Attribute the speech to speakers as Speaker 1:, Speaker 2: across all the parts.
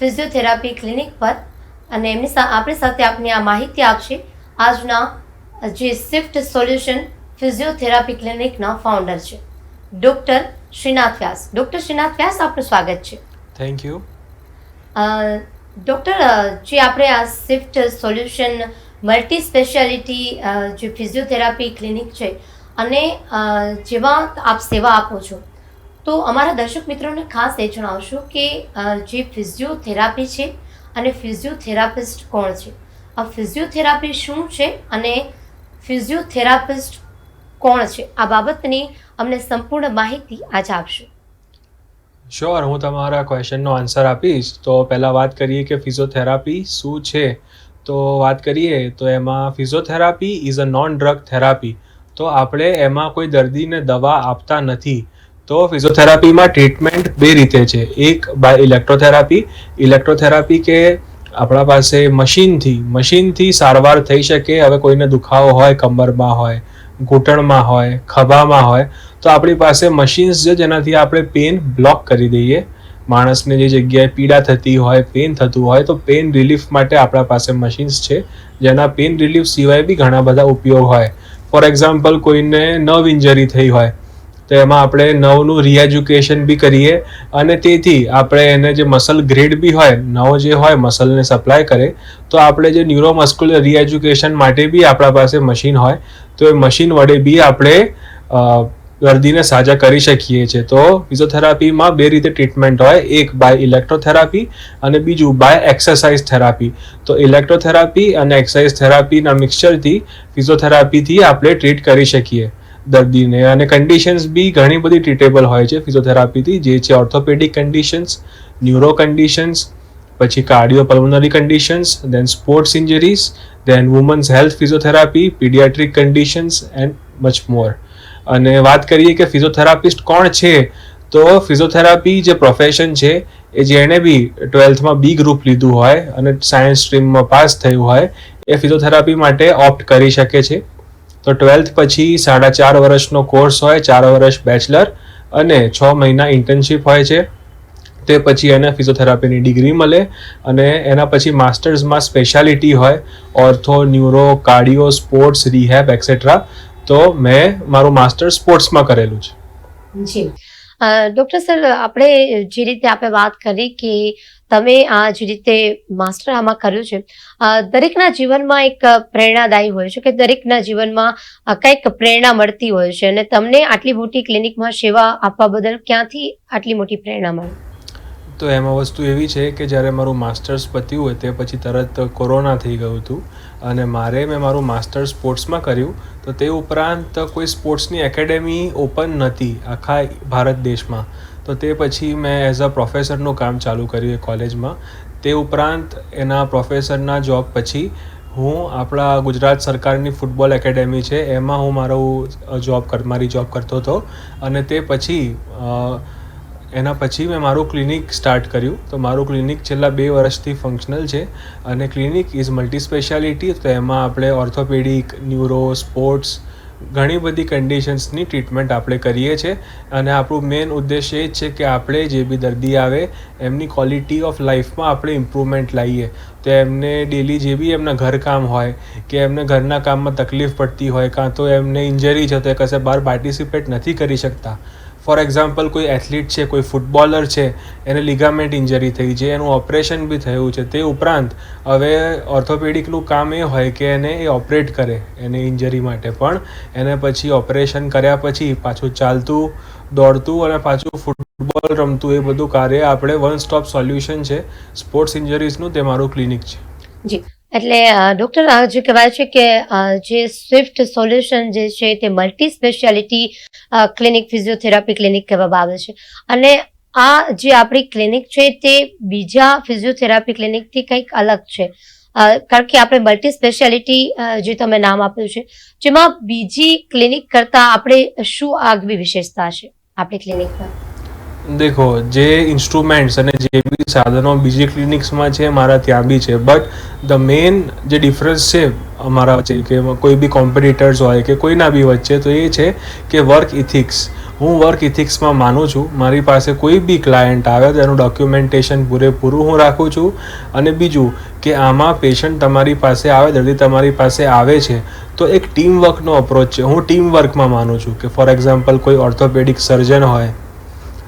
Speaker 1: Physiotherapy clinic પર અને એમની આપણી સાથે આપની આ માહિતી આપશે આજના જે સ્વિફ્ટ સોલ્યુશન ફિઝિયોથેરાપી ક્લિનિકના ફાઉન્ડર છે. ડૉક્ટર શ્રીનાથ વ્યાસ ડૉક્ટર શ્રીનાથ વ્યાસ આપનું સ્વાગત છે.
Speaker 2: થેન્ક યુ
Speaker 1: ડૉક્ટર જે આપણે આ સ્વિફ્ટ સોલ્યુશન મલ્ટી સ્પેશિયાલિટી જે ફિઝિયોથેરાપી ક્લિનિક છે અને જેમાં આપ સેવા આપો છો. તો અમારા દર્શક મિત્રોને ખાસ એ જણાવશો કે જે ફિઝિયોથેરાપી છે અને ફિઝિયોથેરાપિસ્ટ કોણ છે? આ ફિઝિયોથેરાપી શું છે અને ફિઝિયોથેરાપિસ્ટ કોણ છે? આ બાબતની અમને સંપૂર્ણ માહિતી આજે આપશો.
Speaker 2: શ્યોર હું તમારા ક્વેશ્ચનનો આન્સર આપીશ. તો પહેલાં વાત કરીએ કે ફિઝિયોથેરાપી શું છે? તો વાત કરીએ તો એમાં physiotherapy is a non drug therapy તો આપણે એમાં કોઈ દર્દીને દવા આપતા નથી. તો ફિઝિયોથેરાપીમાં ટ્રીટમેન્ટ બે રીતે છે. એક બાય ઇલેક્ટ્રોથેરાપી ઇલેક્ટ્રોથેરાપી કે આપણા પાસે મશીનથી મશીનથી સારવાર થઈ શકે, હવે કોઈને દુખાવો હોય, કમરમાં હોય, ઘૂંટણમાં હોય, ખભામાં હોય, તો આપણી પાસે મશીન્સ છે જેનાથી આપણે પેન બ્લોક કરી દઈએ. માણસને જે જગ્યાએ પીડા થતી હોય પેન થતું હોય, તો પેન રિલીફ માટે આપણા પાસે મશીન્સ છે. જેના પેન રિલીફ સિવાય બી ઘણા બધા ઉપયોગ હોય. ફોર એક્ઝામ્પલ કોઈને નર્વ ઇન્જરી થઈ હોય તો એમાં આપણે નવનું રીએજ્યુકેશન બી કરીએ અને તેથી આપણે એને જે મસલ ગ્રેડ બી હોય, નવો જે હોય મસલને સપ્લાય કરે, તો આપણે જે ન્યુરોમસ્ક્યુલર રીએજ્યુકેશન માટે બી આપણા પાસે મશીન હોય, તો એ મશીન વડે બી આપણે દર્દીને સાજા કરી શકીએ છીએ તો ફિઝિયોથેરાપીમાં બે રીતે ટ્રીટમેન્ટ હોય, એક બાય ઇલેક્ટ્રોથેરાપી અને બીજું બાય એક્સરસાઇઝ થેરાપી તો ઇલેક્ટ્રોથેરાપી અને એક્સરસાઇઝ થેરાપીના મિક્સચરથી ફિઝિયોથેરાપીથી આપણે ટ્રીટ કરી શકીએ. દર્દીને. અને કન્ડિશન્સ બી ઘણી બધી ટ્રીટેબલ હોય છે. ફિઝિયોથેરાપીથી જે છે ઓર્થોપેડિક કન્ડિશન્સ ન્યુરો કન્ડિશન્સ પછી cardio pulmonary conditions then sports injuries then women's health physiotherapy paediatric conditions and much more અને વાત કરીએ કે ફિઝિયોથેરાપિસ્ટ કોણ છે, તો ફિઝિયોથેરાપી જે પ્રોફેશન છે, એ જેણે બી ટ્વેલ્થમાં બી ગ્રુપ લીધું હોય અને સાયન્સ સ્ટ્રીમમાં પાસ થયું હોય, એ ફિઝિયોથેરાપી માટે ઓપ્ટ કરી શકે છે. તો ટ્વેલ્થ પછી સાડા ચાર વર્ષનો કોર્સ હોય, ચાર વર્ષ બેચલર અને છ મહિના ઇન્ટર્નશીપ હોય છે. તે પછી એને ફિઝિયોથેરાપીની ડિગ્રી મળે અને એના પછી માસ્ટર્સમાં સ્પેશિયાલિટી હોય, ortho, neuro, cardio, sports, rehab etcetera તો મેં મારું માસ્ટર સ્પોર્ટ્સમાં કરેલું છે.
Speaker 1: જી. ડૉક્ટર સર, આપણે જે રીતે આપણે વાત કરી કે તમે આ જે રીતે માસ્ટર આમાં કર્યું છે દરેકના જીવનમાં એક પ્રેરણાદાયી હોય છે કે દરેકના જીવનમાં કંઈક પ્રેરણા મળતી હોય છે અને તમને આટલી મોટી ક્લિનિકમાં સેવા આપવા બદલ ક્યાંથી આટલી મોટી પ્રેરણા મળી?
Speaker 2: તો એમાં વસ્તુ એવી છે કે જ્યારે મારું માસ્ટર્સ પત્યું હોય તે પછી તરત કોરોના થઈ ગયું હતું અને મારે મેં મારું માસ્ટર સ્પોર્ટ્સમાં કર્યું, તો તે ઉપરાંત કોઈ સ્પોર્ટ્સની એકેડેમી ઓપન નહોતી આખા ભારત દેશમાં. તો તે પછી મેં એઝ અ પ્રોફેસરનું કામ ચાલુ કર્યું એ કોલેજમાં તે ઉપરાંત એના પ્રોફેસરના જોબ પછી હું આપણા ગુજરાત સરકારની ફૂટબોલ એકેડેમી છે, એમાં હું મારું જોબ કર, મારી જોબ કરતો હતો. અને તે પછી એના પછી મેં મારું ક્લિનિક સ્ટાર્ટ કર્યું. તો મારું ક્લિનિક છેલ્લા બે વર્ષથી ફંક્શનલ છે અને ક્લિનિક ઇઝ મલ્ટી સ્પેશિયાલિટી તો એમાં આપણે ઓર્થોપેડિક ન્યુરો સ્પોર્ટ્સ ઘણી બધી કન્ડિશન્સની ટ્રીટમેન્ટ આપણે કરીએ છીએ. અને આપણું મેઇન ઉદ્દેશ્ય એ જ છે કે આપણે જે બી દર્દી આવે, એમની ક્વોલિટી ઓફ લાઈફમાં આપણે ઇમ્પ્રુવમેન્ટ લાવીએ તો એમને ડેલી જે બી એમના ઘરકામ હોય, કે એમને ઘરના કામમાં તકલીફ પડતી હોય, કાં તો એમને ઇન્જરી છે તો એ કશે બહાર પાર્ટિસિપેટ નથી કરી શકતા. ફોર એક્ઝામ્પલ કોઈ એથ્લીટ છે, કોઈ ફૂટબોલર છે, એને લિગામેન્ટ ઇન્જરી થઈ છે, એનું ઓપરેશન બી થયું છે, તે ઉપરાંત હવે ઓર્થોપેડિકનું કામ એ હોય કે એને એ ઓપરેટ કરે, એને ઇન્જરી માટે પણ. એને પછી ઓપરેશન કર્યા પછી પાછું ચાલતું, દોડતું અને પાછું ફૂટબોલ રમતું, એ બધું કાર્ય આપણે વન સ્ટોપ સોલ્યુશન છે. સ્પોર્ટ્સ ઇન્જરીઝનું તે મારું ક્લિનિક છે.
Speaker 1: જી. એટલે ડૉક્ટર જે કહેવાય છે કે જે સ્વિફ્ટ સોલ્યુશન જે છે તે multi speciality clinic, physiotherapy clinic કહેવામાં આવે છે. અને આ જે આપણી ક્લિનિક છે તે બીજા ફિઝિયોથેરાપી ક્લિનિકથી કંઈક અલગ છે. કારણ કે આપણે મલ્ટી સ્પેશિયાલિટી જે તમે નામ આપ્યું છે, જેમાં બીજી ક્લિનિક કરતાં આપણે શું આગવી વિશેષતા છે આપણી ક્લિનિકમાં?
Speaker 2: દેખો, જે ઇન્સ્ટ્રુમેન્ટ્સ અને જે બી સાધનો બીજી ક્લિનિક્સમાં છે, મારા ત્યાં બી છે. બટ ધ મેઇન જે ડિફરન્સ છે અમારા વચ્ચે કે કોઈ બી કોમ્પિટિટર્સ હોય કે કોઈના બી વચ્ચે, તો એ છે કે વર્ક ઇથિક્સ હું વર્ક ઇથિક્સમાં માનું છું. મારી પાસે કોઈ બી ક્લાયન્ટ આવે તો એનું ડોક્યુમેન્ટેશન પૂરેપૂરું હું રાખું છું. અને બીજું કે આમાં પેશન્ટ તમારી પાસે આવે, દર્દી તમારી પાસે આવે છે, તો એક ટીમ વર્કનો અપ્રોચ છે. હું ટીમ વર્કમાં માનું છું કે ફોર એક્ઝામ્પલ કોઈ ઓર્થોપેડિક સર્જન હોય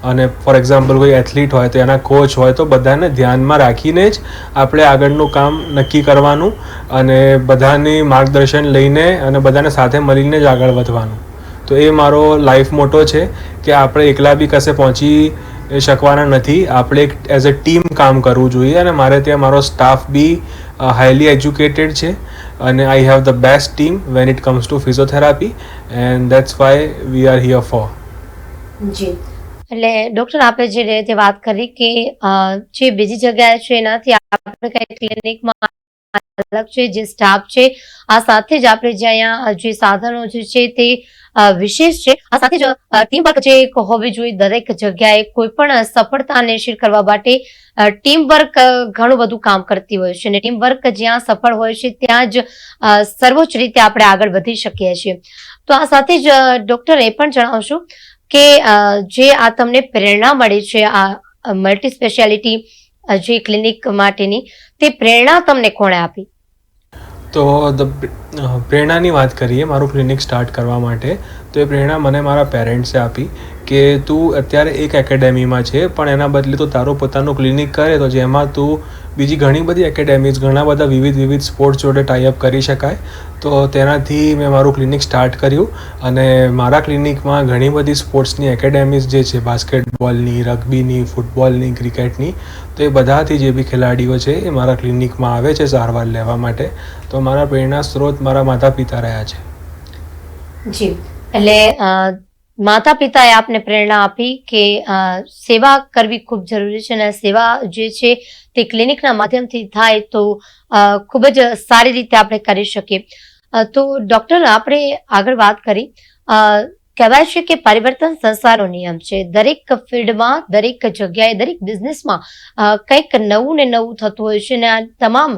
Speaker 2: અને ફોર એક્ઝામ્પલ કોઈ એથ્લીટ હોય તો એના કોચ હોય તો બધાને ધ્યાનમાં રાખીને જ આપણે આગળનું કામ નક્કી કરવાનું અને બધાની માર્ગદર્શન લઈને અને બધાને સાથે મળીને જ આગળ વધવાનું. તો એ મારો લાઈફ મોટો છે કે આપણે એકલા બી કશે પહોંચી શકવાના નથી. આપણે એક એઝ અ ટીમ કામ કરવું જોઈએ અને મારે ત્યાં મારો સ્ટાફ બી હાઈલી એજ્યુકેટેડ છે અને I have the best team when it comes to physiotherapy and that's why we are here for
Speaker 1: જી. એટલે ડોક્ટર આપે જે રીતે વાત કરી કે જે બીજી જગ્યાએ છે એનાથી આપણે કઈ ક્લિનિકમાં અલગ છે, જે સ્ટાફ છે, આ સાથે જ આપણે જે અહીંયા, જે સાધનો જે છે તે વિશેષ છે. આ સાથે જ ટીમ વર્ક જે હોવી જોઈએ દરેક જગ્યાએ કોઈ પણ સફળતાને શેર કરવા માટે ટીમ વર્ક ઘણું બધું કામ કરતી હોય છે. અને ટીમ વર્ક જ્યાં સફળ હોય છે ત્યાં જ સર્વોચ્ચ રીતે આપણે આગળ વધી શકીએ છીએ. તો આ સાથે જ ડોક્ટર એ પણ જણાવશું કે જે આ તમને પ્રેરણા મળી છે, આ મલ્ટી સ્પેશિયાલિટી જે ક્લિનિક માટેની, તે પ્રેરણા તમને કોણે આપી?
Speaker 2: તો પ્રેરણાની વાત કરીએ, મારું ક્લિનિક સ્ટાર્ટ કરવા માટે, તો એ પ્રેરણા મને મારા પેરેન્ટ્સે આપી કે, તું અત્યારે એક એકેડેમીમાં છે, પણ એના બદલે તું તારો પોતાનું ક્લિનિક કરે, તો જેમાં તું બીજી ઘણી બધી એકેડેમીઝ ઘણા બધા વિવિધ વિવિધ સ્પોર્ટ્સ જોડે ટાઈઅપ કરી શકાય. તો તેનાથી મેં મારું ક્લિનિક સ્ટાર્ટ કર્યું અને મારા ક્લિનિકમાં ઘણી બધી સ્પોર્ટ્સની એકેડેમીઝ જે છે બાસ્કેટબોલની રગ્બીની ફૂટબોલની ક્રિકેટની તો એ બધાથી જે બી ખેલાડીઓ છે એ મારા ક્લિનિકમાં આવે છે સારવાર લેવા માટે. તો મારા પ્રેરણા સ્ત્રોત મારા માતા પિતા રહ્યા છે.
Speaker 1: જી. એટલે માતા પિતાએ આપને પ્રેરણા આપી કે સેવા કરવી ખૂબ જરૂરી છે અને સેવા જે છે તે ક્લિનિકના માધ્યમથી થાય તો ખૂબ જ સારી રીતે આપણે કરી શકીએ. તો ડૉક્ટર, આપણે આગળ વાત કરી. કહેવાય છે કે પરિવર્તન સંસારનો નિયમ છે. દરેક ફિલ્ડમાં, દરેક જગ્યાએ, દરેક બિઝનેસમાં કંઈક નવું ને નવું થતું હોય છે અને આ તમામ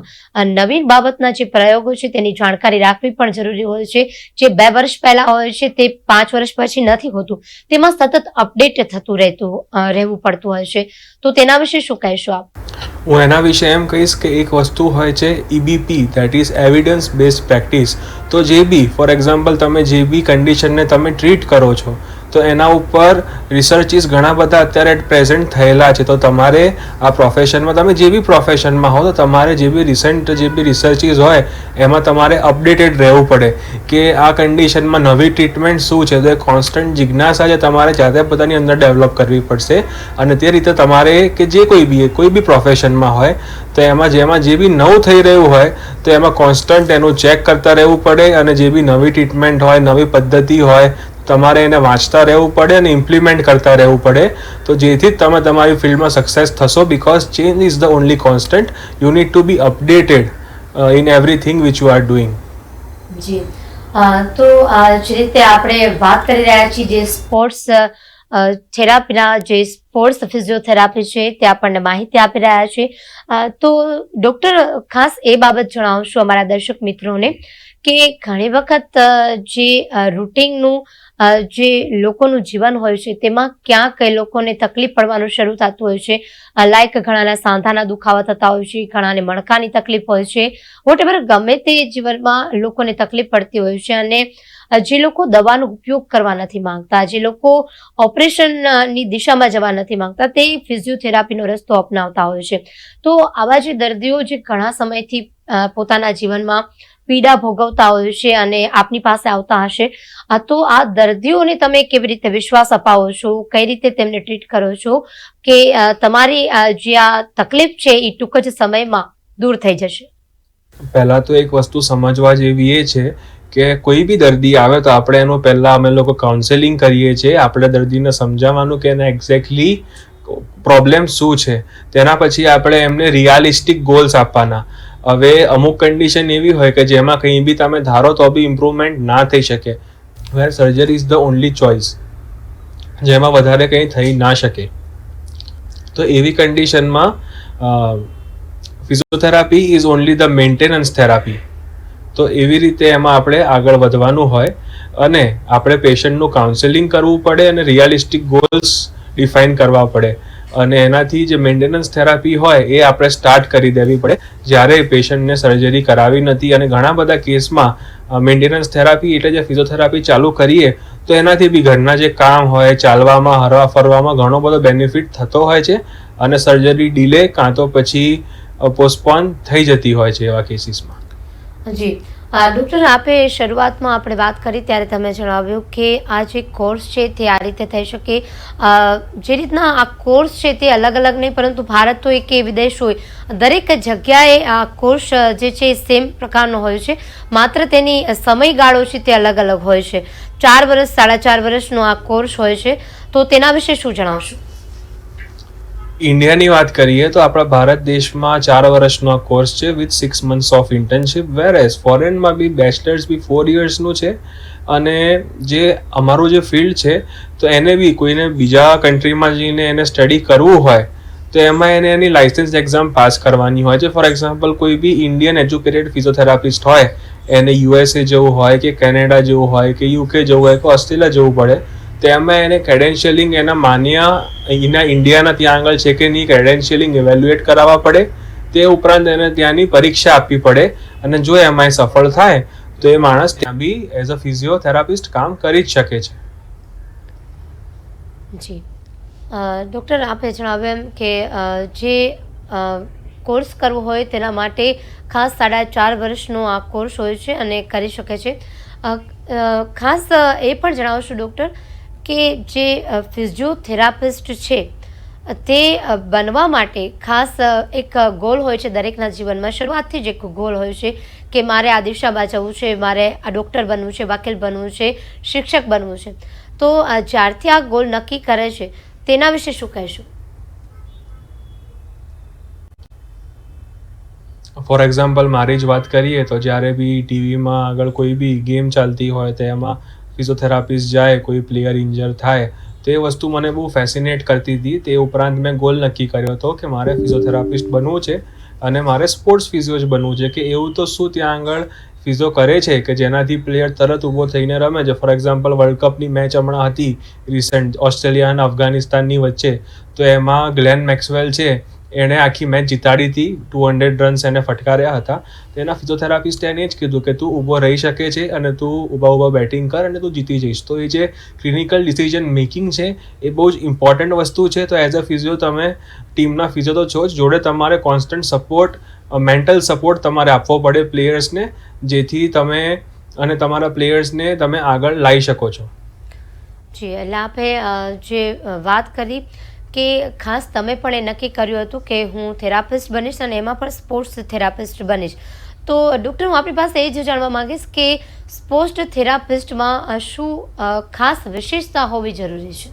Speaker 1: નવીન બાબતના જે પ્રયોગો છે તેની જાણકારી રાખવી પણ જરૂરી હોય છે. જે બે વર્ષ પહેલા હોય છે તે પાંચ વર્ષ પછી નથી હોતું. તેમાં સતત અપડેટ થતું રહેતું રહેવું પડતું હોય છે. તો તેના વિશે શું કહેશો આપ?
Speaker 2: હું એના વિશે એમ કહીશ કે એક વસ્તુ હોય છે EBP that is evidence based practice તો જે બી ફોર એક્ઝામ્પલ તમે જે બી કન્ડિશનને તમે ટ્રીટ કરો છો તો એના ઉપર રિસર્ચિસ ઘણા બધા અત્યારે પ્રેઝન્ટ થયેલા છે. તો તમારે આ પ્રોફેશનમાં તમે જે બી પ્રોફેશનમાં હો, તો તમારે જે બી રિસન્ટ જે બી રિસર્ચિસ હોય, એમાં તમારે અપડેટેડ રહેવું પડે કે આ કન્ડિશનમાં નવી ટ્રીટમેન્ટ શું છે. તો એ કોન્સ્ટન્ટ જિજ્ઞાસા છે તમારે જાતે પોતાની અંદર ડેવલપ કરવી પડશે. અને તે રીતે તમારે કે જે કોઈ બી કોઈ બી પ્રોફેશનમાં હોય, તો એમાં જેમાં જે બી નવું થઈ રહ્યું હોય, તો એમાં કોન્સ્ટન્ટ એનું ચેક કરતા રહેવું પડે. અને જે બી નવી ટ્રીટમેન્ટ હોય, નવી પદ્ધતિ હોય તમારે એને વાંચતા રહેવું પડે અને ઇમ્પ્લિમેન્ટ કરતા રહેવું પડે. તો જેથી તમે તમારી ફિલ્ડમાં સક્સેસ થશો because change is the only constant you need to be updated in everything which you are doing
Speaker 1: જી. તો જે રીતે આપણે વાત કરી રહ્યા છીએ જે સ્પોર્ટ્સ થેરાપીના જે સ્પોર્ટ્સ ફિઝિયોથેરાપી છે તે આપણને માહિતી આપી રહ્યા છે. તો ડૉક્ટર ખાસ એ બાબત જણાવશો અમારા દર્શક મિત્રોને. કે ઘણી વખત જે રૂટિનનું જે લોકોનું જીવન હોય છે, તેમાં ક્યાંક એ લોકોને તકલીફ પડવાનું શરૂ થતું હોય છે. લાઈક ઘણાના સાંધાના દુખાવા થતા હોય છે, ઘણાને મણકાની તકલીફ હોય છે. વોટ ગમે તે જીવનમાં લોકોને તકલીફ પડતી હોય છે અને જે લોકો દવાનો ઉપયોગ કરવા નથી માંગતા, જે લોકો ઓપરેશનની દિશામાં જવા નથી માંગતા, તે ફિઝિયોથેરાપીનો રસ્તો અપનાવતા હોય છે. તો આવા જે દર્દીઓ જે ઘણા સમયથી પોતાના જીવનમાં પીડા ભોગવતા હોય છે અને આપની પાસે આવતા હશે. તો આ દર્દીઓને તમે કેવી રીતે વિશ્વાસ અપાવો છો? કઈ રીતે તેમને ટ્રીટ કરો છો? કે તમારી જે આ તકલીફ છે એ ટૂંક જ સમયમાં દૂર થઈ જશે.
Speaker 2: પહેલાં તો એક વસ્તુ સમજવા જેવી એ છે કે કોઈ બી દર્દી આવે તો આપણે એનું પહેલાં અમે લોકો કાઉન્સેલિંગ કરીએ છીએ, આપણે દર્દીને સમજાવવાનું કે એને એક્ઝેક્ટલી પ્રોબ્લેમ શું છે. તેના પછી આપણે એમને રિયાલિસ્ટિક ગોલ્સ આપવાના. હવે અમુક કન્ડિશન એવી હોય કે જેમાં કંઈ બી તમે ધારો તો બી ઇમ્પ્રુવમેન્ટ ના થઈ શકે. Where surgery is the only choice જેમાં વધારે કંઈ થઈ ના શકે. તો એવી કન્ડિશનમાં physiotherapy is only the maintenance therapy તો એવી રીતે એમાં આપણે આગળ વધવાનું હોય અને આપણે પેશન્ટનું કાઉન્સેલિંગ કરવું પડે અને રિયાલિસ્ટિક ગોલ્સ ડિફાઇન કરવા પડે. અને એનાથી જે મેન્ટેનન્સ થેરાપી હોય એ આપણે સ્ટાર્ટ કરી દેવી પડે. જ્યારે પેશન્ટને સર્જરી કરાવી નથી અને ઘણા બધા કેસમાં મેન્ટેનન્સ થેરાપી એટલે જે ફિઝિયોથેરાપી ચાલુ કરીએ, તો એનાથી બી ઘરના જે કામ હોય, ચાલવામાં, હરવા ફરવામાં ઘણો બધો બેનિફિટ થતો હોય છે અને સર્જરી ડિલે કાં તો પછી પોસ્ટપોન થઈ જતી હોય છે એવા કેસીસમાં.
Speaker 1: જી. ડૉક્ટર આપે શરૂઆતમાં આપણે વાત કરી, ત્યારે તમે જણાવ્યું કે આ જે કોર્સ છે તે આ રીતે થઈ શકે. જે રીતના આ કોર્સ છે તે અલગ અલગ નહીં, પરંતુ ભારત હોય કે વિદેશ હોય. દરેક જગ્યાએ આ કોર્સ જે છે સેમ પ્રકારનો હોય છે. માત્ર તેની સમયગાળો છે તે અલગ અલગ હોય છે. ચાર વર્ષ સાડા ચાર વર્ષનો આ કોર્સ હોય છે. તો તેના વિશે શું જણાવશો?
Speaker 2: ઇન્ડિયાની વાત કરીએ તો આપણા ભારત દેશમાં ચાર વર્ષનો કોર્સ છે with six months of internship as ફોરેનમાં બી બેચલર્સ બી ફોર યર્સનું છે. અને જે અમારું જે ફિલ્ડ છે, તો એને બી કોઈને બીજા કન્ટ્રીમાં જઈને એને સ્ટડી કરવું હોય, તો એમાં એને એની લાઇસન્સ એક્ઝામ પાસ કરવાની હોય છે. ફોર એક્ઝામ્પલ કોઈ બી ઇન્ડિયન એજ્યુકેટેડ ફિઝિયોથેરાપિસ્ટ હોય, એને યુએસએ જવું હોય કે કેનેડા જવું હોય કે યુકે જવું હોય કે ઓસ્ટ્રેલિયા જવું પડે તેમાં એને ક્રેડેન્શિયલિંગ એના માન્ય એના ઇન્ડિયાના ત્યાં આગળ છે કે નહીં ક્રેડેન્શિયલિંગ ઇવેલ્યુએટ કરાવવા પડે. તે ઉપરાંત એને ત્યાંની પરીક્ષા આપવી પડે. અને જો એમાં સફળ થાય, તો એ માણસ ત્યાં બી એઝ અ ફિઝિયોથેરાપિસ્ટ કામ કરી જ શકે છે.
Speaker 1: જી. ડૉક્ટર, આપે જણાવ્યું એમ કે જે કોર્સ કરવો હોય તેના માટે ખાસ સાડા ચાર વર્ષનો આ કોર્સ હોય છે અને કરી શકે છે. ખાસ એ પણ જણાવશો, ડૉક્ટર કે જે ફિઝિયોથેરાપિસ્ટ છે, તે બનવા માટે ખાસ એક ગોલ હોય છે દરેકના જીવનમાં. શરૂઆતથી જ એક ગોલ હોય છે કે મારે આ દિશામાં જવું છે, મારે આ ડૉક્ટર બનવું છે, વકીલ બનવું છે, શિક્ષક બનવું છે. તો જ્યારથી આ ગોલ નક્કી કરે છે, તેના વિશે શું કહેશું?
Speaker 2: ફોર એક્ઝામ્પલ મારી જ વાત કરીએ તો જ્યારે બી ટીવીમાં આગળ કોઈ બી ગેમ ચાલતી હોય તો એમાં ફિઝિયોથેરાપિસ્ટ જાય, કોઈ પ્લેયર ઇન્જર થાય, તો એ વસ્તુ મને બહુ ફેસિનેટ કરતી હતી. તે ઉપરાંત મેં ગોલ નક્કી કર્યો હતો કે મારે ફિઝિયોથેરાપિસ્ટ બનવું છે અને મારે સ્પોર્ટ્સ ફિઝિયો જ બનવું છે કે એવું તો શું ત્યાં આગળ ફિઝો કરે છે કે જેનાથી પ્લેયર તરત ઊભો થઈને રમે છે? ફોર એક્ઝામ્પલ વર્લ્ડ કપની મેચ હમણાં હતી રિસન્ટ ઓસ્ટ્રેલિયા અને અફઘાનિસ્તાનની વચ્ચે. તો એમાં ગ્લેન મેક્સવેલ છે એણે આખી મેચ જીતાડી હતી. ટુ હંડ્રેડ રન્સ એને ફટકાર્યા હતા. તેના ફિઝિયોથેરાપિસ્ટે એને જ કીધું કે તું ઊભો રહી શકે છે અને તું ઊભા ઊભા બેટિંગ કર અને તું જીતી જઈશ. તો એ જે ક્લિનિકલ ડિસિઝન મેકિંગ છે, એ બહુ જ ઇમ્પોર્ટન્ટ વસ્તુ છે. તો એઝ અ ફિઝિયો તમે ટીમના ફિઝિયો તો છો જ. જોડે તમારે કોન્સ્ટન્ટ સપોર્ટ મેન્ટલ સપોર્ટ તમારે આપવો પડે પ્લેયર્સને જેથી તમે અને તમારા પ્લેયર્સને તમે આગળ લાવી શકો છો.
Speaker 1: જી, એટલે આપે જે વાત કરી કે ખાસ તમે પણ એ નક્કી કર્યું હતું કે હું થેરાપિસ્ટ બનીશ અને એમાં પણ સ્પોર્ટ્સ થેરાપિસ્ટ બનીશ. તો ડૉક્ટર, હું આપણી પાસે એ જ જાણવા માંગીશ કે સ્પોર્ટ્સ થેરાપિસ્ટમાં શું ખાસ વિશેષતા હોવી જરૂરી છે?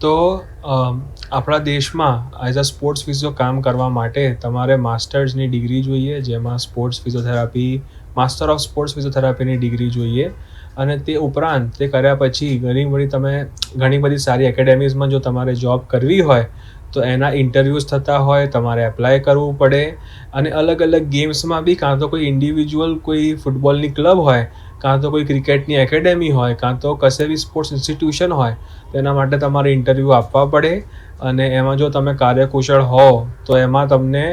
Speaker 2: તો આપણા દેશમાં એઝ અ સ્પોર્ટ્સ ફિઝિયો કામ કરવા માટે તમારે માસ્ટર્સની ડિગ્રી જોઈએ, જેમાં sports physiotherapy master of sports ફિઝિયોથેરાપીની degree જોઈએ. અને તે ઉપરાંત તે કર્યા પછી ઘણી બધી તમે, ઘણી બધી સારી એકેડેમીઝમાં જો તમારે જોબ કરવી હોય, તો એના ઇન્ટરવ્યૂઝ થતા હોય, તમારે એપ્લાય કરવું પડે. અને અલગ અલગ ગેમ્સમાં બી કાં તો કોઈ ઇન્ડિવિજ્યુઅલ કોઈ ફૂટબોલની ક્લબ હોય, કાં તો કોઈ ક્રિકેટની એકેડેમી હોય, કાં તો કશે બી સ્પોર્ટ્સ ઇન્સ્ટિટ્યુશન હોય તેના માટે તમારે ઇન્ટરવ્યૂ આપવા પડે. અને એમાં જો તમે કાર્યકુશળ હો તો એમાં તમને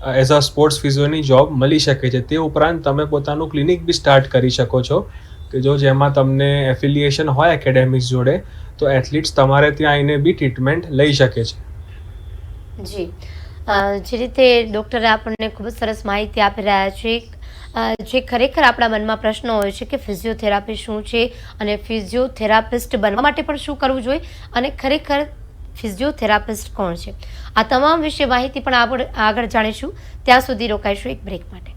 Speaker 2: એઝ અ સ્પોર્ટ્સ ફિઝિયોની જોબ મળી શકે છે. તે ઉપરાંત તમે પોતાનું ક્લિનિક બી સ્ટાર્ટ કરી શકો છો કે જો જેમાં તમને એફિલિએશન હોય એકેડેમિક્સ જોડે, તો એથ્લીટ્સ તમારે ત્યાં આવીને બી ટ્રીટમેન્ટ લઈ શકે છે.
Speaker 1: જી. જે રીતે ડૉક્ટરે આપણને ખૂબ જ સરસ માહિતી આપી રહ્યા છે જે ખરેખર આપણા મનમાં પ્રશ્નો હોય છે કે ફિઝિયોથેરાપી શું છે અને ફિઝિયોથેરાપિસ્ટ બનવા માટે પણ શું કરવું જોઈએ અને ખરેખર ફિઝિયોથેરાપિસ્ટ કોણ છે? આ તમામ વિશે માહિતી પણ આગળ જાણીશું. ત્યાં સુધી રોકાઈશું એક બ્રેક માટે.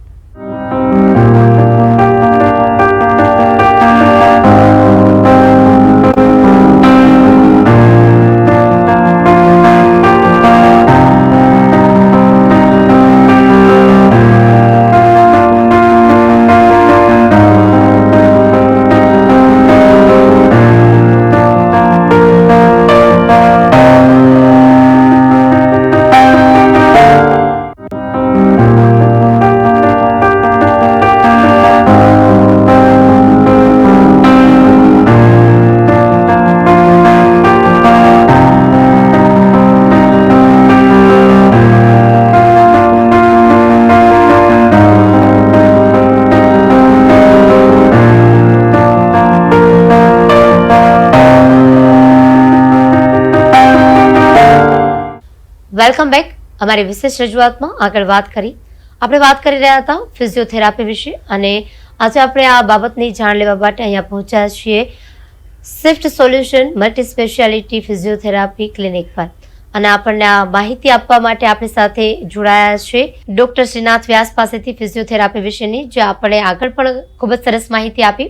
Speaker 1: અમારી વિશેષ રજૂઆતમાં આગળ વાત કરી. આપણે વાત કરી રહ્યા હતા ફિઝિયોથેરાપી વિશે અને આજે આપણે આ બાબતની જાણ લેવા માટે અહીંયા પહોંચ્યા છીએ swift solution multi speciality physiotherapy clinic પર. અને આપણને આ માહિતી આપવા માટે આપણી સાથે જોડાયા છે ડોક્ટર શ્રીનાથ વ્યાસ પાસેથી ફિઝિયોથેરાપી વિશેની, જે આપણે આગળ પણ ખૂબ જ સરસ માહિતી આપી.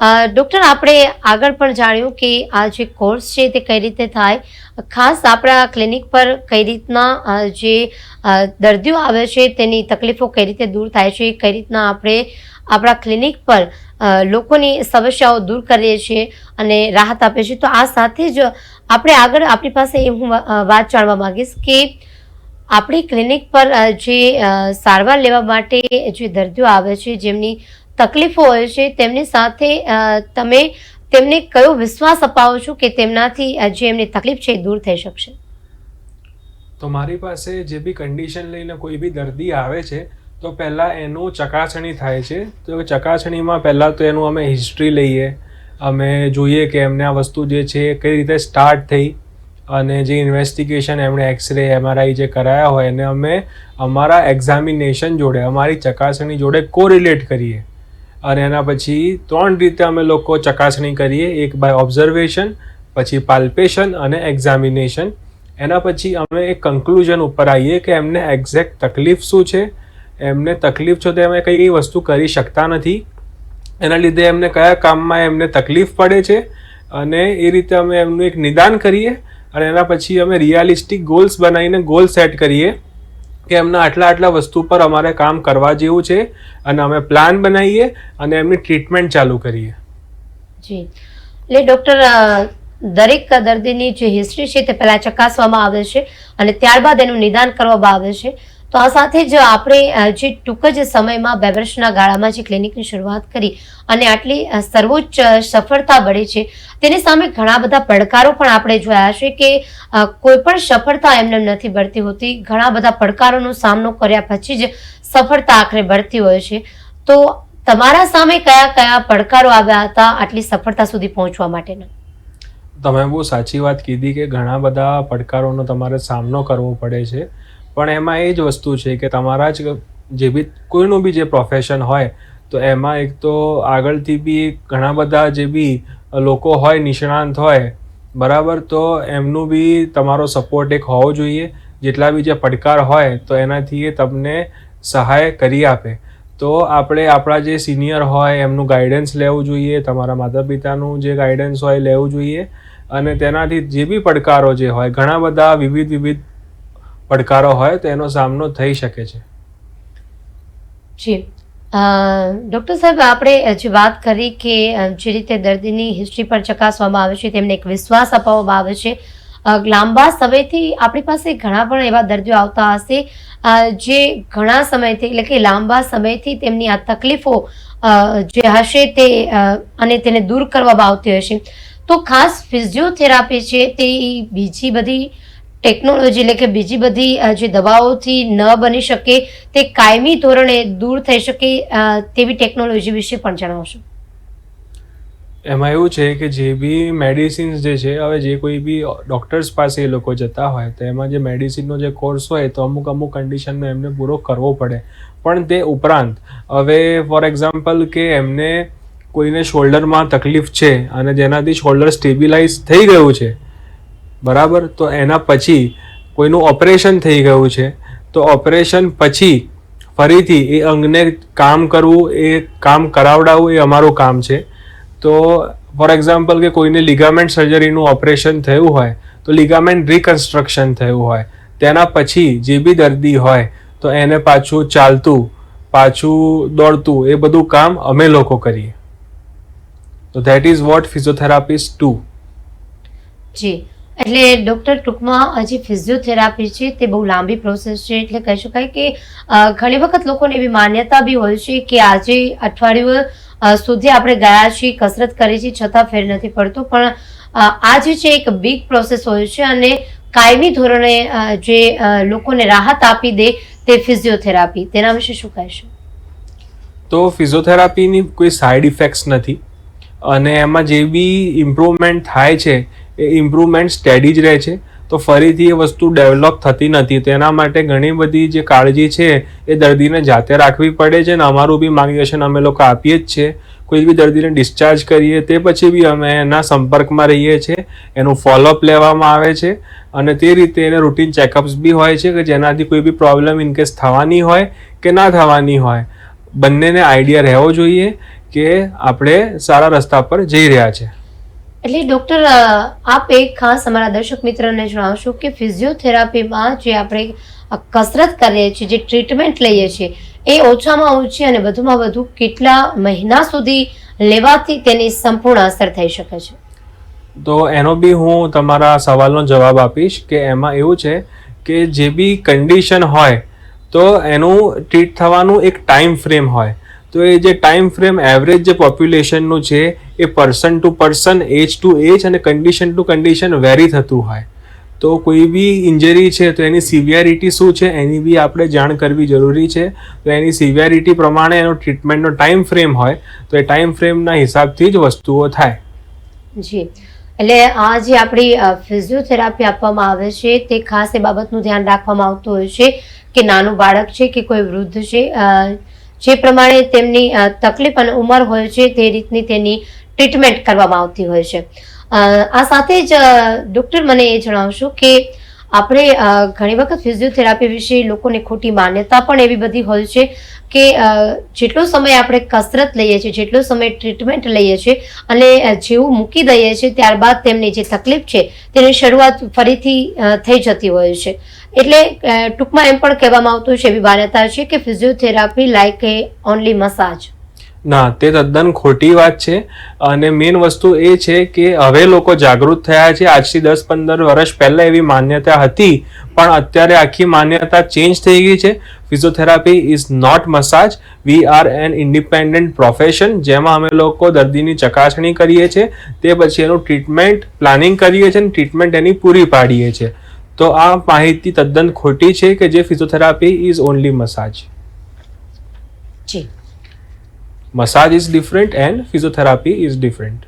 Speaker 1: ડૉક્ટર, આપણે આગળ પણ જાણ્યું કે આ જે કોર્સ છે તે કઈ રીતે થાય. ખાસ આપણા ક્લિનિક પર કઈ રીતના જે દર્દીઓ આવે છે તેની તકલીફો કઈ રીતે દૂર થાય છે, કઈ રીતના આપણે આપણા ક્લિનિક પર લોકોની સમસ્યાઓ દૂર કરીએ છીએ અને રાહત આપીએ છીએ તો આ સાથે જ આપણે આગળ આપણી પાસે એ હું વાત જાણવા માંગીશ કે આપણી ક્લિનિક પર જે સારવાર લેવા માટે જે દર્દીઓ આવે છે, જેમની તકલીફો હોય છે, તેમની સાથે તમે તેમને કયો વિશ્વાસ અપાવો છો કે તેમનાથી જે એમની તકલીફ છે એ દૂર થઈ શકશે?
Speaker 2: તો મારી પાસે જે બી કન્ડિશન લઈને કોઈ બી દર્દી આવે છે, તો પહેલાં એનું ચકાસણી થાય છે. તો ચકાસણીમાં પહેલાં તો એનું અમે હિસ્ટ્રી લઈએ, અમે જોઈએ કે એમને આ વસ્તુ જે છે કઈ રીતે સ્ટાર્ટ થઈ, અને જે ઇન્વેસ્ટિગેશન એમણે એક્સરે એમઆરઆઈ જે કરાયા હોય એને અમે અમારા એક્ઝામિનેશન જોડે, અમારી ચકાસણી જોડે કોરિલેટ કરીએ. અને એના પછી ત્રણ રીતે અમે લોકો ચકાસણી કરીએ. એક બાય ઓબ્ઝર્વેશન પછી પાલ્પેશન અને એક્ઝામિનેશન એના પછી અમે એક કન્ક્લુઝન ઉપર આવીએ કે એમને એક્ઝેક્ટ તકલીફ શું છે. એમને તકલીફ છો તો અમે કઈ કઈ વસ્તુ કરી શકતા નથી. એના લીધે એમને કયા કામમાં એમને તકલીફ પડે છે અને એ રીતે અમે એમનું એક નિદાન કરીએ અને એના પછી અમે રિયાલિસ્ટિક ગોલ્સ બનાવીને ગોલ સેટ કરીએ. કે એમના આટલા આટલા વસ્તુ પર અમારે કામ કરવા જેવું છે અને અમે પ્લાન બનાવીએ અને એમની ટ્રીટમેન્ટ ચાલુ કરીએ.
Speaker 1: જી. એટલે ડૉક્ટર દરેક દર્દીની જે હિસ્ટ્રી છે તે પહેલાં ચકાસવામાં આવે છે અને ત્યારબાદ એનું નિદાન કરવામાં આવે છે. તો આ સાથે જ આપણે જે ટૂંક જ સમયમાં બે વર્ષના ગાળામાં જે ક્લિનિકની શરૂઆત કરી અને આટલી સર્વોચ્ચ સફળતા મળી છે, તેની સામે ઘણા બધા પડકારો પણ આપણે જોયા છે કે કોઈ પણ સફળતા એમને નથી બળતી હોતી. ઘણા બધા પડકારોનો સામનો કર્યા પછી જ સફળતા આખરે બળતી હોય છે. તો તમારા સામે કયા કયા પડકારો આવ્યા હતા આટલી સફળતા સુધી પહોંચવા માટેના?
Speaker 2: તમે બહુ સાચી વાત કીધી કે ઘણા બધા પડકારોનો તમારે સામનો કરવો પડે છે. પણ એમાં એ જ વસ્તુ છે કે તમારા જ જે બી કોઈનું બી જે પ્રોફેશન હોય, તો એમાં એક તો આગળથી બી ઘણા બધા જે બી લોકો હોય, નિષ્ણાંત હોય, બરાબર, તો એમનું બી તમારો સપોર્ટ એક હોવો જોઈએ. જેટલા બી જે પડકાર હોય, તો એનાથી એ તમને સહાય કરી આપે. તો આપણે આપણા જે સિનિયર હોય, એમનું ગાઈડન્સ લેવું જોઈએ, તમારા માતા પિતાનું જે ગાઈડન્સ હોય, લેવું જોઈએ. અને તેનાથી જે બી પડકારો જે હોય, ઘણા બધા વિવિધ વિવિધ પડકારો હોય તો એનો સામનો થઈ શકે છે.
Speaker 1: જી. ડૉક્ટર સાહેબ, આપણે જે વાત કરી કે જે રીતે દર્દીની હિસ્ટ્રી પર ચકાસવામાં આવે છે, તેમને એક વિશ્વાસ અપાવવામાં આવે છે. લાંબા સમયથી આપણી પાસે ઘણા પણ એવા દર્દીઓ આવતા હશે જે ઘણા સમયથી એટલે કે લાંબા સમયથી તેમની આ તકલીફો જે હશે તે અને તેને દૂર કરવામાં આવતી હશે તો ખાસ ફિઝિયોથેરાપી છે તે બીજી બધી ટેકનોલોજી એટલે કે બીજી બધી જે દવાઓથી ન બની શકે તે કાયમી ધોરણે દૂર થઈ શકે તેવી ટેકનોલોજી વિશે પણ જણાવશો.
Speaker 2: એમાં એવું છે કે જે બી મેડિસિન્સ જે છે, હવે જે કોઈ બી ડૉક્ટર્સ પાસે એ લોકો જતા હોય, તો એમાં જે મેડિસિનનો જે કોર્સ હોય, તો અમુક અમુક કન્ડિશનનો એમને પૂરો કરવો પડે. પણ તે ઉપરાંત, હવે ફોર એક્ઝામ્પલ કે એમને કોઈને શોલ્ડરમાં તકલીફ છે, અને જેનાથી શોલ્ડર સ્ટેબિલાઇઝ થઈ ગયું છે બરાબર? તો એના પછી કોઈનું ઓપરેશન થઈ ગયું છે. તો ઓપરેશન પછી ફરીથી એ અંગને કામ કરવું, એ કામ કરાવડાવવું એ અમારું કામ છે. તો ફોર એક્ઝામ્પલ કે કોઈને લિગામેન્ટ સર્જરીનું ઓપરેશન થયું હોય, તો લિગામેન્ટ રિકન્સ્ટ્રક્શન થયું હોય, તેના પછી જે બી દર્દી હોય, તો એને પાછું ચાલતું, પાછું દોડતું, એ બધું કામ અમે લોકો કરીએ. તો that is what physiotherapist to
Speaker 1: જી. એટલે ડૉક્ટર ટૂંકમાં જે ફિઝિયોથેરાપી છે, તે બહુ લાંબી પ્રોસેસ છે. એટલે કહી શકાય કે ઘણી વખત લોકોને એવી માન્યતા બી હોય છે કે આજે અઠવાડિયું સુધી આપણે ગયા છીએ, કસરત કરી છીએ, છતાં ફેર નથી પડતો. પણ આ જે છે એક બિગ પ્રોસેસ હોય છે અને કાયમી ધોરણે જે લોકોને રાહત આપી દે તે ફિઝિયોથેરાપી તેના વિશે શું કહેશો?
Speaker 2: તો ફિઝિયોથેરાપીની કોઈ સાઈડ ઇફેક્ટ્સ નથી. અને એમાં જે બી ઇમ્પ્રુવમેન્ટ થાય છે એ ઇમ્પ્રુવમેન્ટ સ્ટેડી જ રહે છે. તો ફરીથી એ વસ્તુ ડેવલપ થતી નથી. તેના માટે ઘણી બધી જે કાળજી છે એ દર્દીને જાતે રાખવી પડે છે અને અમારું બી માર્ગદર્શન અમે લોકો આપીએ જ છે કોઈ બી દર્દીને ડિસ્ચાર્જ કરીએ તે પછી બી અમે એના સંપર્કમાં રહીએ છીએ. એનું ફોલોઅપ લેવામાં આવે છે અને તે રીતે એને રૂટીન ચેકઅપ્સ બી હોય છે કે જેનાથી કોઈ બી પ્રોબ્લેમ ઇનકેસ થવાની હોય કે ના થવાની હોય. બંનેને આઈડિયા રહેવો જોઈએ કે આપણે સારા રસ્તા પર જઈ રહ્યા છે.
Speaker 1: એટલે ડૉક્ટર આપ એક ખાસ અમારા દર્શક મિત્રને જણાવશો કે ફિઝિયોથેરાપીમાં જે આપણે કસરત કરીએ છીએ, જે ટ્રીટમેન્ટ લઈએ છીએ, એ ઓછામાં ઓછી અને વધુમાં વધુ કેટલા મહિના સુધી લેવાથી તેની સંપૂર્ણ અસર થઈ શકે છે?
Speaker 2: તો એનો બી હું તમારા સવાલનો જવાબ આપીશ કે એમાં એવું છે કે જે બી કન્ડિશન હોય, તો એનું ટ્રીટ થવાનું એક ટાઈમ ફ્રેમ હોય. તો એ જે ટાઈમ ફ્રેમ એવરેજ જે પોપ્યુલેશનનું છે, એ person to person age to age અને કન્ડિશન ટુ કન્ડિશન વેરી થતું હોય. તો કોઈ બી ઇન્જરી છે, તો એની સિવિયરિટી શું છે, એની બી આપણે જાણ કરવી જરૂરી છે. તો એની સિવિયરિટી પ્રમાણે એનો ટ્રીટમેન્ટનો ટાઈમ ફ્રેમ હોય, તો એ ટાઈમ ફ્રેમના હિસાબથી જ વસ્તુઓ થાય.
Speaker 1: જી. એટલે આ જે આપણી ફિઝિયોથેરાપી આપવામાં આવે છે, તે ખાસ એ બાબતનું ધ્યાન રાખવામાં આવતું હોય છે કે નાનું બાળક છે કે કોઈ વૃદ્ધ છે જે પ્રમાણે તેમની તકલીફ અને ઉંમર હોય છે તે રીતની તેની ટ્રીટમેન્ટ કરવામાં આવતી હોય છે. આ સાથે જ ડૉક્ટર મને એ જણાવશો કે આપણે ઘણી વખત ફિઝિયોથેરાપી વિશે લોકોની ખોટી માન્યતા પણ એવી બધી હોય છે કે જેટલો સમય આપણે કસરત લઈએ છીએ, જેટલો સમય ટ્રીટમેન્ટ લઈએ છીએ અને જેવું મૂકી દઈએ છીએ ત્યારબાદ તેમની જે તકલીફ છે તેની શરૂઆત ફરીથી થઈ જતી હોય છે. એટલે ટૂંકમાં એમ પણ કહેવામાં આવતું છે એવી માન્યતા છે કે physiotherapy like a only massage
Speaker 2: ના, તે તદ્દન ખોટી વાત છે. અને મેઇન વસ્તુ એ છે કે હવે લોકો જાગૃત થયા છે. આજથી દસ પંદર વર્ષ પહેલાં એવી માન્યતા હતી, પણ અત્યારે આખી માન્યતા ચેન્જ થઈ ગઈ છે. Physiotherapy is not massage we are an independent profession જેમાં અમે લોકો દર્દીની ચકાસણી કરીએ છીએ. તે પછી એનું ટ્રીટમેન્ટ પ્લાનિંગ કરીએ છીએ અને ટ્રીટમેન્ટ એની પૂરી પાડીએ છીએ. તો આ માહિતી તદ્દન ખોટી છે કે જે physiotherapy is only massage?
Speaker 1: G.
Speaker 2: Massage is different and physiotherapy is different.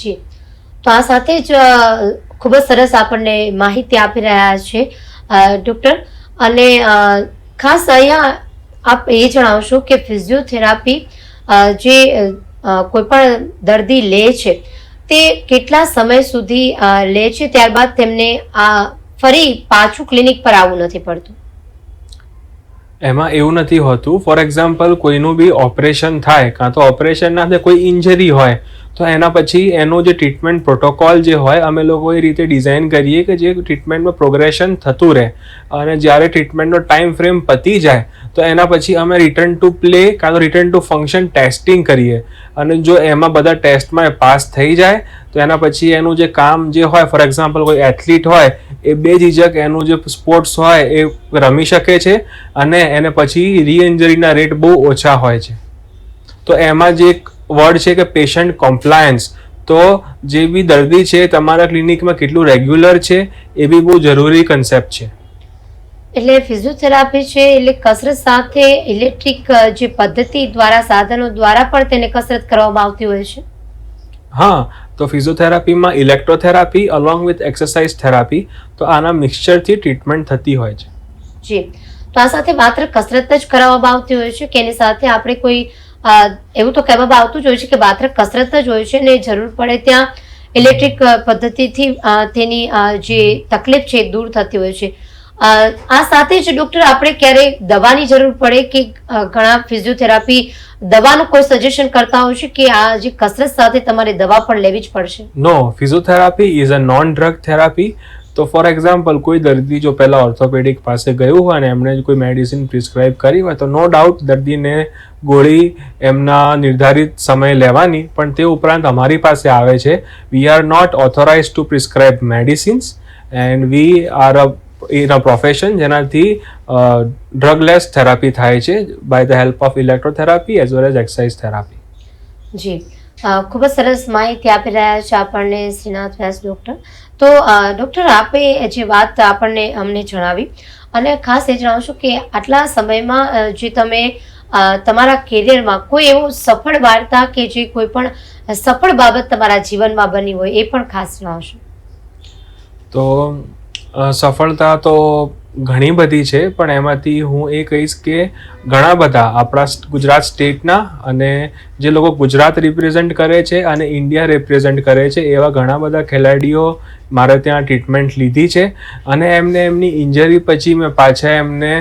Speaker 1: જી. તો આ સાથે જ ખૂબ જ સરસ આપણને માહિતી આપી રહ્યા છે ડૉક્ટર. અને ખાસ અહીંયા આપ એ જણાવશો કે ફિઝિયોથેરાપી જે કોઈપણ કોઈ પણ દર્દી લે છે તે કેટલા સમય સુધી લે છે? ત્યારબાદ તેમને આ ફરી પાછું ક્લિનિક પર આવવું નથી પડતું.
Speaker 2: એમાં એવું નથી હોતું. ફોર એક્ઝામ્પલ કોઈનું બી ઓપરેશન થાય, કાં તો ઓપરેશન ના કોઈ ઇન્જરી હોય તો એના પછી એનું જે ટ્રીટમેન્ટ પ્રોટોકોલ જે હોય, અમે લોકો એ રીતે ડિઝાઇન કરીએ કે જે ટ્રીટમેન્ટમાં પ્રોગ્રેશન થતું રહે. અને જ્યારે ટ્રીટમેન્ટનો ટાઈમ ફ્રેમ પતી જાય, તો એના પછી અમે રિટર્ન ટુ પ્લે કાં તો રિટર્ન ટુ ફંક્શન ટેસ્ટિંગ કરીએ. અને જો એમાં બધા ટેસ્ટમાં એ પાસ થઈ જાય, તો એના પછી એનું જે કામ જે હોય ફોર એક્ઝામ્પલ કોઈ એથ્લીટ હોય, એ બે ઝીઝક એનું જે સ્પોર્ટ્સ હોય, એ રમી શકે છે. અને એને પછી રીઇન્જરીના રેટ બહુ ઓછા હોય છે. તો એમાં જે એક વર્ડ છે કે પેશન્ટ કોમ્પ્લાયન્સ તો જે બી દર્દી છે તમારા ક્લિનિકમાં કેટલું રેગ્યુલર છે એ બી બહુ જરૂરી કન્સેપ્ટ છે.
Speaker 1: એટલે ફિઝિયોથેરાપી છે એટલે કસરત સાથે ઇલેક્ટ્રિક જે પદ્ધતિ દ્વારા સાધનો દ્વારા પણ તેને કસરત કરવામાં આવતી હોય છે?
Speaker 2: હા તો ફિઝિયોથેરાપીમાં electrotherapy along with exercise therapy તો આના મિક્સચરથી ટ્રીટમેન્ટ થતી હોય છે.
Speaker 1: જી. તો આ સાથે માત્ર કસરત જ કરાવવામાં આવતી હોય છે કે એની સાથે આપણે કોઈ એવું તો કહેવામાં આવતું જ હોય છે કે માત્ર કસરત જ હોય છે ને જરૂર પડે ત્યાં ઇલેક્ટ્રિક પદ્ધતિથી તેની જે તકલીફ છે દૂર થતી હોય છે. આ સાથે જ ડૉક્ટર આપણે ક્યારેય દવાની જરૂર પડે કે ઘણા ફિઝિયોથેરાપી દવાનું કોઈ સજેશન કરતા હોય છે કે આ જે કસરત સાથે તમારે દવા પણ લેવી જ પડશે?
Speaker 2: No physiotherapy is a non drug therapy તો ફોર એક્ઝામ્પલ કોઈ દર્દી જો પહેલાં ઓર્થોપેડિક પાસે ગયું હોય અને એમણે કોઈ મેડિસિન પ્રિસ્ક્રાઇબ કરી હોય, તો નો ડાઉટ દર્દીને ગોળી એમના નિર્ધારિત સમય લેવાની, પણ તે ઉપરાંત અમારી પાસે આવે છે we are not authorize to prescribe medicines and we are a in a profession જેનાથી ડ્રગલેસ થેરાપી થાય છે by the help of electrotherapy as well as exercise therapy
Speaker 1: જી. ખૂબ જ સરસ માહિતી આપી રહ્યા છે આપણને શ્રીનાથ વ્યાસ ડૉક્ટર તો ડૉક્ટર, આપે જે વાત આપણને અમને જણાવી અને ખાસ એ જણાવશો કે આટલા સમયમાં જે તમે તમારા કેરિયરમાં કોઈ એવું સફળ વાર્તા કે જે કોઈ પણ સફળ બાબત તમારા જીવનમાં બની હોય એ પણ ખાસ જણાવશો.
Speaker 2: તો સફળતા તો ઘણી બધી છે, પણ એમાંથી હું એ કહીશ કે ઘણા બધા આપણા ગુજરાત સ્ટેટના અને જે લોકો ગુજરાત રિપ્રેઝેન્ટ કરે છે અને ઇન્ડિયા રિપ્રેઝેન્ટ કરે છે, એવા ઘણા બધા ખેલાડીઓ મારે ત્યાં ટ્રીટમેન્ટ લીધી છે. અને એમને એમની ઇન્જરી પછી મેં પાછા એમને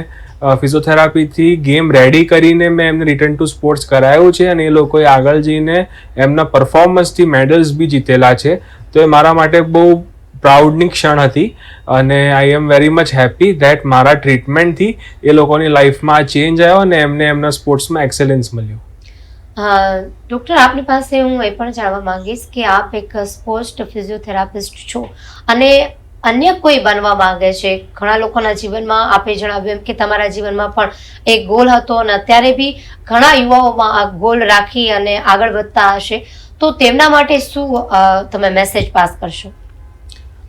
Speaker 2: ફિઝિયોથેરાપીથી ગેમ રેડી કરીને મેં એમને રિટર્ન ટુ સ્પોર્ટ્સ કરાયું છે અને એ લોકોએ આગળ જઈને એમના પરફોર્મન્સથી મેડલ્સ બી જીતેલા છે. તો એ મારા માટે બહુ પ્રાઉડની ક્ષણ હતી અને I am very much happy that મારા ટ્રીટમેન્ટથી એ લોકોની લાઈફમાં ચેન્જ આવ્યો અને એમને એમના સ્પોર્ટ્સમાં એક્સેલન્સ મળ્યું.
Speaker 1: ડૉક્ટર આપની પાસે હું એ પણ જાણવા માંગીશ કે આપ એક સ્પોર્ટ્સ ફિઝિયોથેરાપિસ્ટ છો અને અન્ય કોઈ બનવા માંગે છે? ઘણા લોકોના જીવનમાં આપે જણાવ્યું કે તમારા જીવનમાં પણ એક ગોલ હતો અને અત્યારે બી ઘણા યુવાઓમાં આ ગોલ રાખી અને આગળ વધતા હશે. તો તેમના માટે શું તમે મેસેજ પાસ કરશો?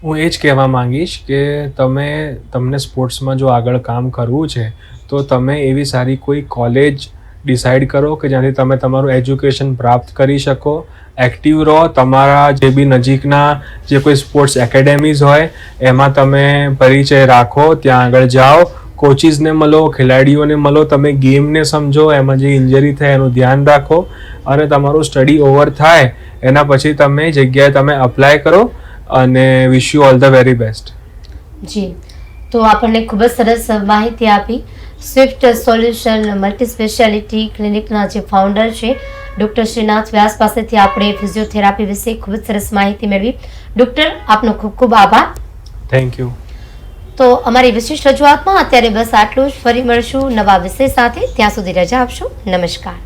Speaker 2: હું એ જ કહેવા માંગીશ કે તમે, તમને સ્પોર્ટ્સમાં જો આગળ કામ કરવું છે, તો તમે એવી સારી કોઈ કોલેજ ડિસાઈડ કરો કે જ્યાંથી તમે તમારું એજ્યુકેશન પ્રાપ્ત કરી શકો. એક્ટિવ રહો, તમારા જે બી નજીકના જે કોઈ સ્પોર્ટ્સ એકેડેમીઝ હોય, એમાં તમે પરિચય રાખો, ત્યાં આગળ જાઓ. કોચિસને મળો, ખેલાડીઓને મળો, તમે ગેમને સમજો, એમાં જે ઇન્જરી થાય એનું ધ્યાન રાખો. અને તમારું સ્ટડી ઓવર થાય, એના પછી તમે જગ્યાએ તમે અપ્લાય કરો. અને wish you all the very best
Speaker 1: જી. તો આપણને ખૂબ જ સરસ માહિતી આપી. સ્વિફ્ટ સોલ્યુશન મલ્ટી સ્પેશિયાલિટી ક્લિનિકના જે ફાઉન્ડર છે ડૉક્ટર શ્રીનાથ વ્યાસ પાસેથી આપણે ફિઝિયોથેરાપી વિશે ખૂબ જ સરસ માહિતી મેળવી. ડૉક્ટર આપનો ખૂબ ખૂબ આભાર.
Speaker 2: થેન્ક યુ
Speaker 1: તો અમારી વિશેષ રજૂઆતમાં અત્યારે બસ આટલું જ. ફરી મળશું નવા વિષય સાથે. ત્યાં સુધી રજા આપશો. નમસ્કાર.